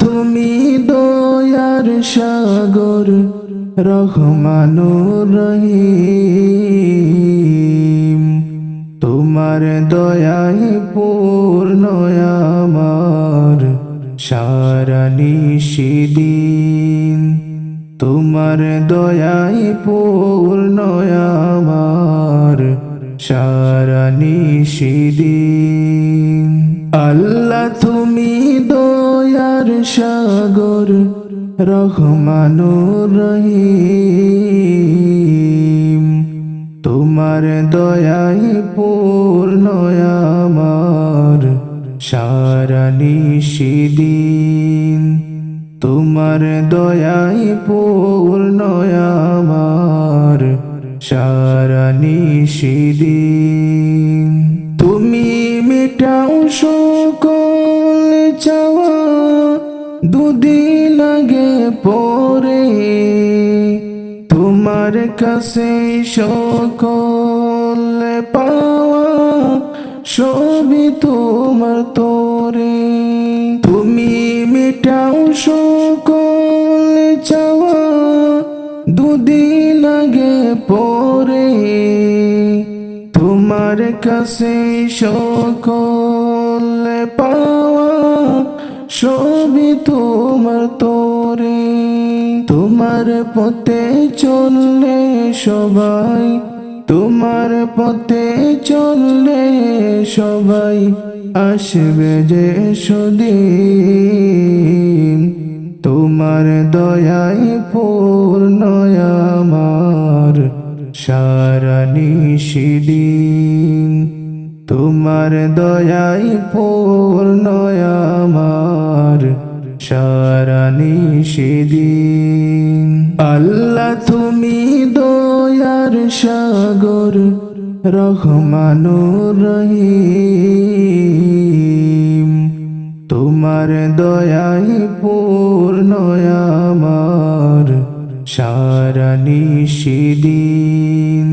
তুমি দয়ার সাগর, রহমানুর রহিম। তোমার দয়ায় পূর্ণ আমার, সারা তোমার দয়ায় পূর্ণ আমার, সারা নিশিদিন। আল্লাহ সাগর রহমানুর রহিম তোমার দয়ায় পূর্ণ আমার সারা তোমার দয়াই পূর্ণ আমার সারা তুমি মেটাও সকল চাওয়া দুদিন লাগে পরে তোমার কাছে সকল পাওয়া সবই তোমার তোরে। তুমি মেটাও সকল চাওয়া দুদিন আগে পরে। তোমার কাছে সকল পাওয়া সবই তোমার তোরে, তোমার পথে চললে সবাই, তোমার পথে চললে সবাই আসবে যে সুদিন। তোমার দয়ায় পূর্ণ আমার, সারা নিশিদিন। তোমার দয়াই পূর্ণ আমার নিশিদিন আল্লাহ তুমি দয়ার সাগর, রহমানুর রহিম। তোমার দয়াই পূর্ণ আমার নিশিদিন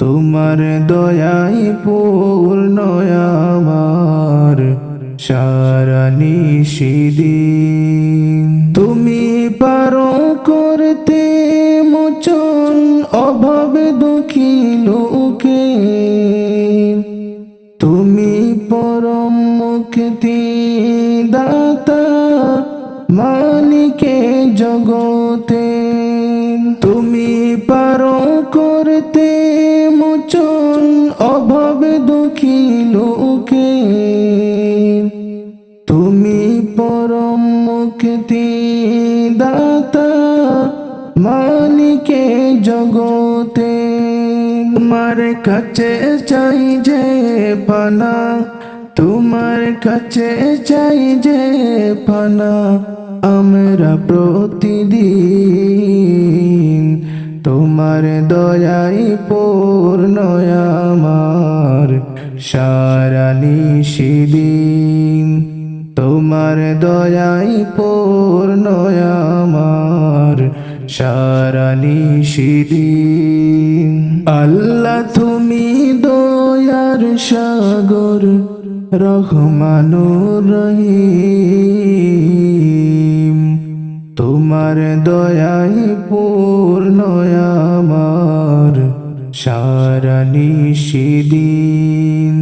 তোমার দয়ায় পূর্ণ আমার সারা তুমি পারো করতে মোচন অভাব দুঃখী লোকে তুমি পরম মুক্তি দাতা মালিকে জগতে। তুমি পারো জগতে। তোমার কাছে চাই যে পানা, তোমার কাছে চাই যে পানা, আমরা প্রতিদিন তোমার দয়াই পূর্ণ আমার সারা নিশিদিন। তোমার দয়াই পূর্ণ আমার সারা নিশিদিন আল্লাহ তুমি দয়ার সাগর রহমানুর রহিম। তোমার দয়ায় পূর্ণ আমার। সারা নিশিদিন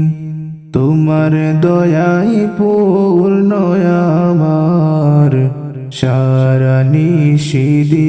তোমার দয়ায় পূর্ণ আমার। সারা নিশিদিন